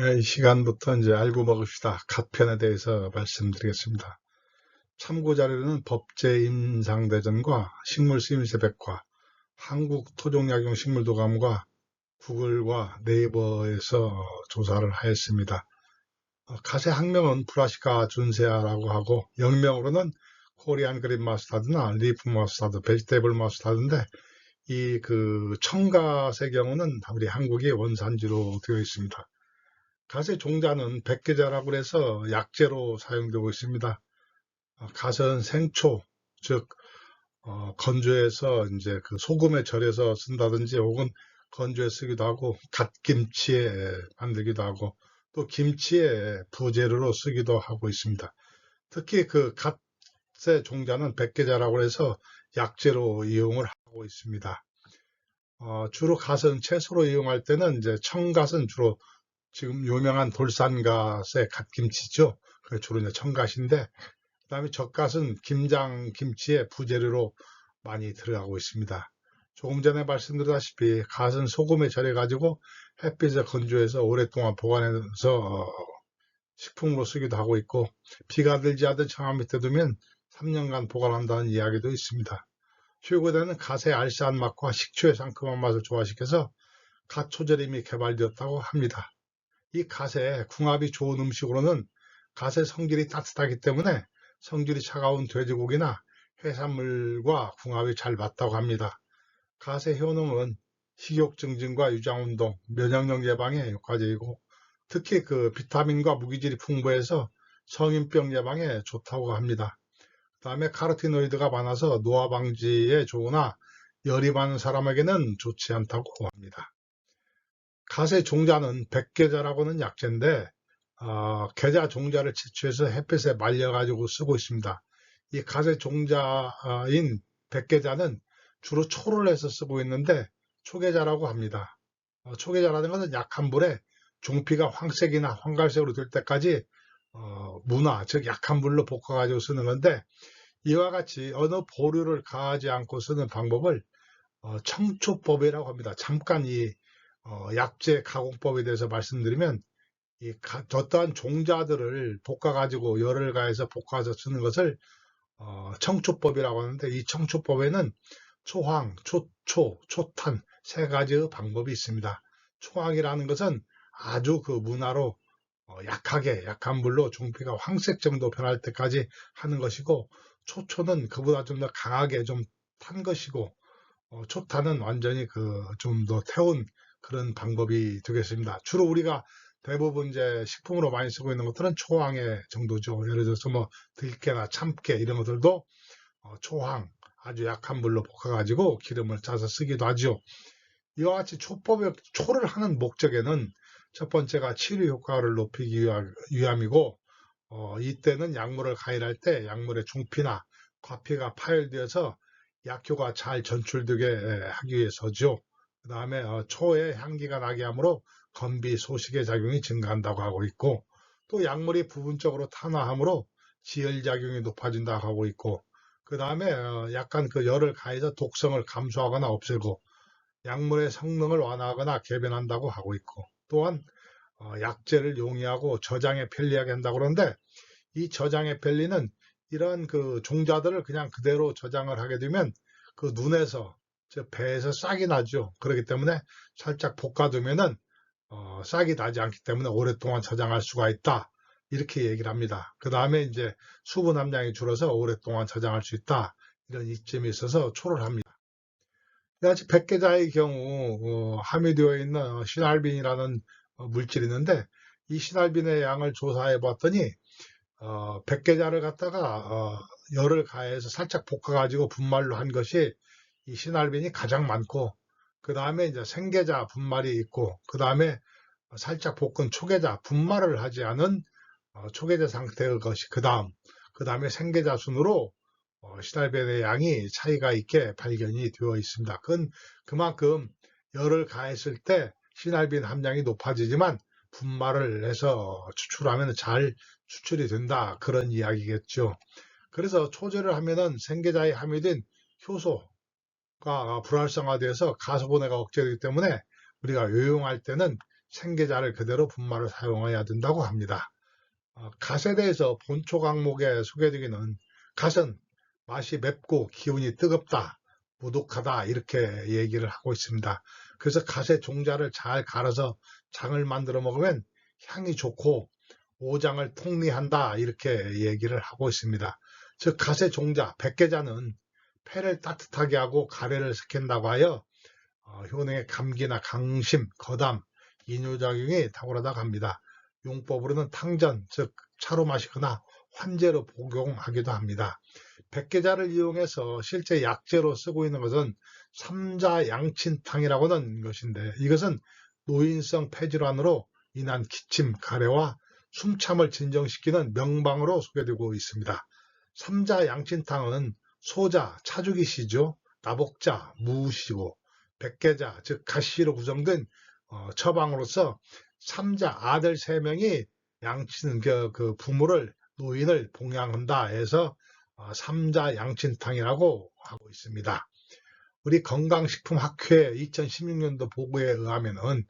예, 이 시간부터 이제 알고 먹읍시다. 갓편에 대해서 말씀드리겠습니다. 참고 자료는 법제임상대전과 식물쓰임새백과 한국토종약용 식물도감과 구글과 네이버에서 조사를 하였습니다. 어, 가세 학명은 브라시카 준세아라고 하고 영명으로는 코리안 그린 마스타드나 리프 마스타드, 베지테이블 마스타드인데 이 그 청가의 경우는 우리 한국의 원산지로 되어 있습니다. 갓의 종자는 백계자라고 해서 약재로 사용되고 있습니다. 어, 갓은 생초, 즉 어, 건조해서 이제 그 소금에 절여서 쓴다든지 혹은 건조해 쓰기도 하고 갓김치에 만들기도 하고 또 김치에 부재료로 쓰기도 하고 있습니다. 특히 그 갓의 종자는 백계자라고 해서 약재로 이용을 하고 있습니다. 어, 주로 갓은 채소로 이용할 때는 이제 청갓은 주로 지금 유명한 돌산갓의 갓김치죠. 그 주로 이제 청갓인데, 그 다음에 젓갓은 김장 김치의 부재료로 많이 들어가고 있습니다. 조금 전에 말씀드렸다시피 갓은 소금에 절여 가지고 햇빛에 건조해서 오랫동안 보관해서 어, 식품으로 쓰기도 하고 있고 비가 들지 않던 청암 밑에 두면 3년간 보관한다는 이야기도 있습니다. 최고되는 갓의 알싸한 맛과 식초의 상큼한 맛을 조화시켜서 갓 초절임이 개발되었다고 합니다. 이 갓에 궁합이 좋은 음식으로는 갓의 성질이 따뜻하기 때문에 성질이 차가운 돼지고기나 해산물과 궁합이 잘 맞다고 합니다. 갓의 효능은 식욕 증진과 유장 운동, 면역력 예방에 효과적이고 특히 그 비타민과 무기질이 풍부해서 성인병 예방에 좋다고 합니다. 그 다음에 카로티노이드가 많아서 노화 방지에 좋으나 열이 많은 사람에게는 좋지 않다고 합니다. 갓의 종자는 백계자라고는 약재인데 어, 계자 종자를 채취해서 햇빛에 말려가지고 쓰고 있습니다. 이 갓의 종자인 백계자는 주로 초를 해서 쓰고 있는데 초계자라고 합니다. 어, 초계자라는 것은 약한 불에 종피가 황색이나 황갈색으로 될 때까지 어, 문화, 즉 약한 불로 볶아가지고 쓰는 건데 이와 같이 어느 보류를 가하지 않고 쓰는 방법을 어, 청초법이라고 합니다. 잠깐 이 어, 약재 가공법에 대해서 말씀드리면 이 가, 어떠한 종자들을 볶아 가지고 열을 가해서 볶아서 쓰는 것을 어, 청초법이라고 하는데 이 청초법에는 초황, 초초, 초탄 세 가지의 방법이 있습니다. 초황이라는 것은 아주 그 문화로 어, 약하게 약한 불로 종피가 황색 정도 변할 때까지 하는 것이고 초초는 그보다 좀 더 강하게 좀 탄 것이고 어, 초탄은 완전히 그 좀 더 태운 그런 방법이 되겠습니다. 주로 우리가 대부분 이제 식품으로 많이 쓰고 있는 것들은 초황의 정도죠. 예를 들어서 뭐 들깨나 참깨 이런 것들도 어, 초황 아주 약한 불로 볶아가지고 기름을 짜서 쓰기도 하죠. 이와 같이 초법에 초를 하는 목적에는 첫 번째가 치료 효과를 높이기 위함이고 어, 이때는 약물을 가열할 때 약물의 중피나 과피가 파열되어서 약효가 잘 전출되게 하기 위해서죠. 그 다음에 어, 초에 향기가 나게 하므로 건비 소식의 작용이 증가한다고 하고 있고 또 약물이 부분적으로 탄화하므로 지혈작용이 높아진다고 하고 있고 그 다음에 어, 약간 그 열을 가해서 독성을 감소하거나 없애고 약물의 성능을 완화하거나 개변한다고 하고 있고 또한 어, 약재를 용이하고 저장에 편리하게 한다고 그러는데 이 저장에 편리는 이런 그 종자들을 그냥 그대로 저장을 하게 되면 그 눈에서 배에서 싹이 나죠. 그렇기 때문에 살짝 볶아두면은 어, 싹이 나지 않기 때문에 오랫동안 저장할 수가 있다. 이렇게 얘기를 합니다. 그 다음에 이제 수분 함량이 줄어서 오랫동안 저장할 수 있다. 이런 이점이 있어서 초를 합니다. 같이 백계자의 경우 어, 함유되어 있는 시날빈이라는 어, 물질이 있는데 이 시날빈의 양을 조사해 봤더니 어, 백계자를 갖다가 어, 열을 가해서 살짝 볶아가지고 분말로 한 것이 이 시날빈이 가장 많고 그 다음에 이제 생계자 분말이 있고 그 다음에 살짝 볶은 초계자 분말을 하지 않은 어, 초계자 상태의 것이 그 다음 그 다음에 생계자 순으로 어, 시날빈의 양이 차이가 있게 발견이 되어 있습니다. 그건 그만큼 열을 가했을 때 시날빈 함량이 높아지지만 분말을 해서 추출하면 잘 추출이 된다 그런 이야기겠죠. 그래서 초절을 하면은 생계자에 함유된 효소 가 불활성화돼서 가소분해가 억제되기 때문에 우리가 요용할 때는 생계자를 그대로 분말을 사용해야 된다고 합니다. 어, 갓에 대해서 본초 강목에 소개되기는 갓은 맛이 맵고 기운이 뜨겁다, 무독하다 이렇게 얘기를 하고 있습니다. 그래서 갓의 종자를 잘 갈아서 장을 만들어 먹으면 향이 좋고 오장을 통리한다 이렇게 얘기를 하고 있습니다. 즉 갓의 종자 백계자는 폐를 따뜻하게 하고 가래를 삭힌다고 하여 어, 효능의 감기나 강심, 거담, 이뇨작용이 탁월하다고 합니다. 용법으로는 탕전, 즉 차로 마시거나 환제로 복용하기도 합니다. 백계자를 이용해서 실제 약재로 쓰고 있는 것은 삼자양친탕이라고 하는 것인데 이것은 노인성 폐질환으로 인한 기침, 가래와 숨참을 진정시키는 명방으로 소개되고 있습니다. 삼자양친탕은 소자, 차주기시죠. 나복자, 무시고 백계자, 즉 가시로 구성된 어, 처방으로서 삼자 아들 세 명이 양친 그, 그 부모를 노인을 봉양한다 해서 어, 삼자 양친탕이라고 하고 있습니다. 우리 건강식품학회 2016년도 보고에 의하면은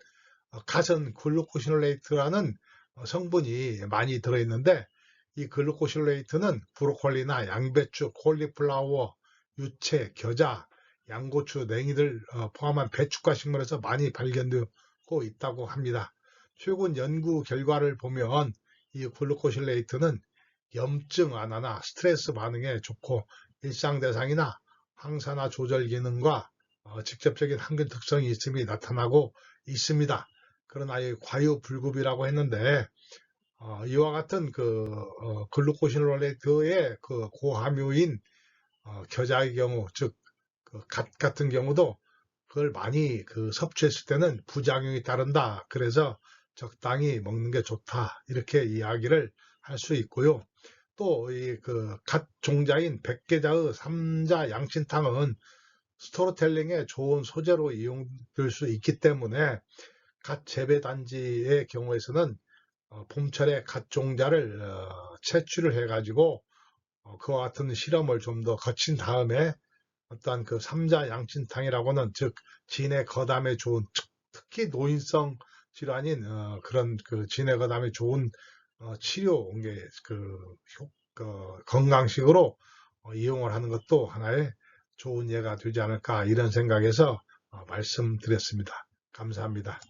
어, 가선 글루코시놀레이트라는 어, 성분이 많이 들어있는데 이 글루코실레이트는 브로콜리나 양배추, 콜리플라워, 유채, 겨자, 양고추, 냉이를 어, 포함한 배추과 식물에서 많이 발견되고 있다고 합니다. 최근 연구 결과를 보면 이 글루코실레이트는 염증 완화나 스트레스 반응에 좋고 일상 대상이나 항산화 조절 기능과 어, 직접적인 항균 특성이 있음이 나타나고 있습니다. 그러나 이 과유불급이라고 했는데 어, 이와 같은 그 어, 글루코실롤레트의 그 고함유인 어, 겨자의 경우, 즉갓 그 같은 경우도 그걸 많이 그 섭취했을 때는 부작용이 따른다. 그래서 적당히 먹는 게 좋다. 이렇게 이야기를 할 수 있고요. 또 이 그 갓 종자인 백계자의 삼자 양친탕은 스토리텔링에 좋은 소재로 이용될 수 있기 때문에 갓 재배 단지의 경우에서는 어, 봄철에 갓 종자를 어, 채취를 해가지고 어, 그와 같은 실험을 좀 더 거친 다음에 어떠한 그 삼자 양친탕이라고는 즉 진해 거담에 좋은 특히 노인성 질환인 어, 그런 그 진해 거담에 좋은 어, 치료 그, 그 건강식으로 어, 이용을 하는 것도 하나의 좋은 예가 되지 않을까 이런 생각에서 어, 말씀드렸습니다. 감사합니다.